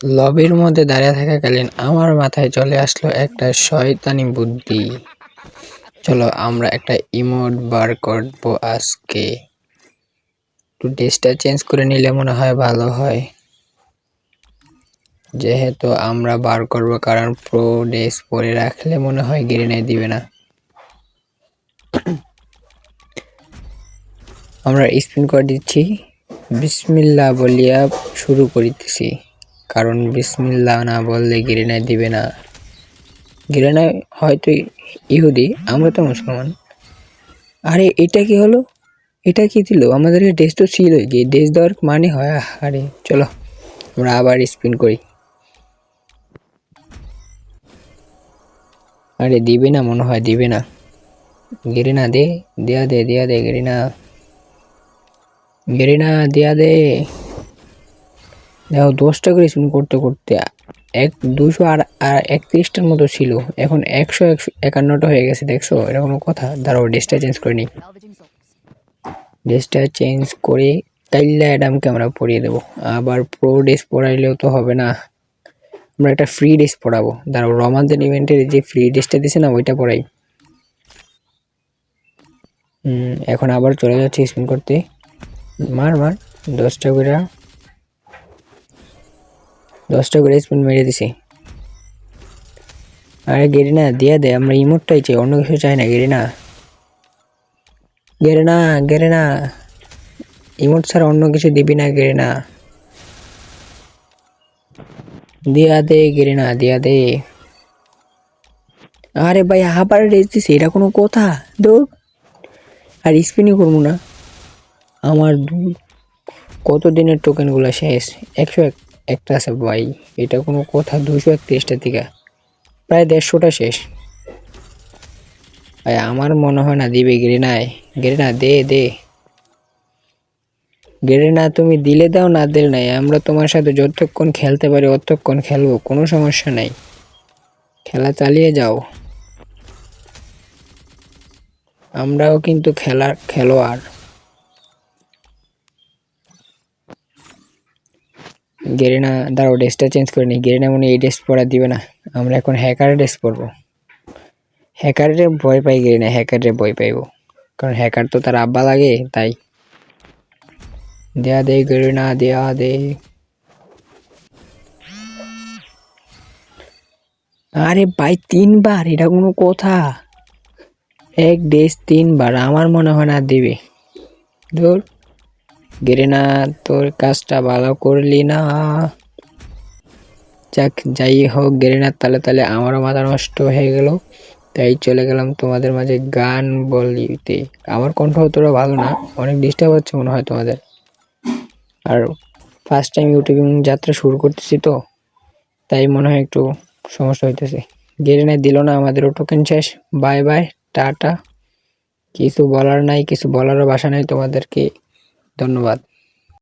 লবির মধ্যে দাঁড়িয়ে থাকাকালীন আমার মাথায় চলে আসলো একটা শয়তানি বুদ্ধি। চলো আমরা একটা ইমোট বার করব আজকে। একটু ড্রেসটা চেঞ্জ করে নিলে মনে হয় ভালো হয়। যেহেতু আমরা বার করব, কারণ প্রো ড্রেস পরে রাখলে মনে হয় গ্রেনাই দিবে না। আমরা স্পিন করে দিচ্ছি। বিসমিল্লা বলিয়া শুরু করিতেছি। কারণ বিসমিল্লা না বললে গ্রেনাই দিবে না। গ্রেনাই হয়তো ইহুদি, আমরা তো মুসলমান। আরে, এটা কি হলো? এটা কি দিল? আমাদের ড্রেস তো ছিল যে ড্রেস দেওয়ার মানে হয় আরে চলো, আমরা আবার স্পিন করি। আরে, দিবে না, মনে হয় দিবে না। গেরিনা দে, দেয়া দে দেয়া দে গেরিনা গেরিনা দেয়া দে। দেখো, দশটা করে স্পিন করতে করতে এক, দুশো আর আর একত্রিশটার মতো ছিল। এখন একশো একশো একান্নটা হয়ে গেছে, দেখছ? এটা কোনো কথা? দাঁড়াও ড্রেসটা চেঞ্জ করে নিই। ড্রেসটা চেঞ্জ করে কাইল্লা অ্যাডামকে আমরা পরিয়ে দেবো। আবার প্রো ড্রেস পরাইলেও তো হবে না। আমরা একটা ফ্রি ড্রেস পরাবো দাঁড়াও রমানদের ইভেন্টের যে ফ্রি ড্রেসটা দিছে না, ওইটা পরাই এখন আবার চলে যাচ্ছে স্পিন করতে। মার মার, দশটা করে দশটা করে স্পিন মেরে দিছি। আরে গেরিনা, দিয়া দে, আমরা ইমোটটাই চাই, অন্য কিছু চাই না, গেরিনা। Garena Garena. ইমোট ছাড়া অন্য কিছু দিবি না, গেরিনা। দিয়া দে, গেরিনা, দিয়া দে। আরে ভাই, আবার রেস দিছে, এটা কোনো কথা? দৌড় আর স্পিনই করব না। আমার কত দিনের টোকেনগুলো শেষ? একশো এক একটা আছে ভাই, এটা কোনো কথা দুশো একত্রিশটা থেকে প্রায় দেড়শোটা শেষ। ভাই, আমার মনে হয় না দিবে, গেরিনায়। গেরিনা, দে দে। গেরিনা, তুমি দিলে দাও, না দিলে নাই। আমরা তোমার সাথে যতক্ষণ খেলতে পারি, অতক্ষণ খেলব, কোনো সমস্যা নাই। খেলা চালিয়ে যাও। আমরাও কিন্তু খেলার খেলোয়াড়। গেরিনা, দাঁড়াও, ড্রেসটা চেঞ্জ করে নিই। গেরিনা মনে এই ড্রেস পরা দিবে না। আমরা এখন হ্যাকার ড্রেস পরবো। হ্যাকারে ভয় পাই গেরিনা হ্যাকারে ভয় পাইবো। কারণ হ্যাকার তো তার আব্বা লাগে, তাই। দেয়া দে গেরিনা, দেয়া দে। আরে ভাই, তিনবার, এটা কোনো কথা। এক ড্রেস তিনবার, আমার মনে হয় না দেবে। ধর। গেরিনা, তোর কাজটা ভালো করলি না। যাক, যাই হোক গেরিনার তালে তালে আমারও মাথা নষ্ট হয়ে গেল। তাই চলে গেলাম তোমাদের মাঝে গান বলিতে। আমার কণ্ঠ অতটা ভালো না, অনেক ডিস্টার্ব হচ্ছে মনে হয় তোমাদের। আর ফার্স্ট টাইম ইউটিউবিং যাত্রা শুরু করতেছি তো, তাই মনে হয় একটু সমস্যা হইতেছে। গেরিনা দিল না আমাদেরও টোকেন শেষ। Bye bye tata. কিছু বলার নাই, কিছু বলারও ভাষা নাই তোমাদেরকে। ধন্যবাদ।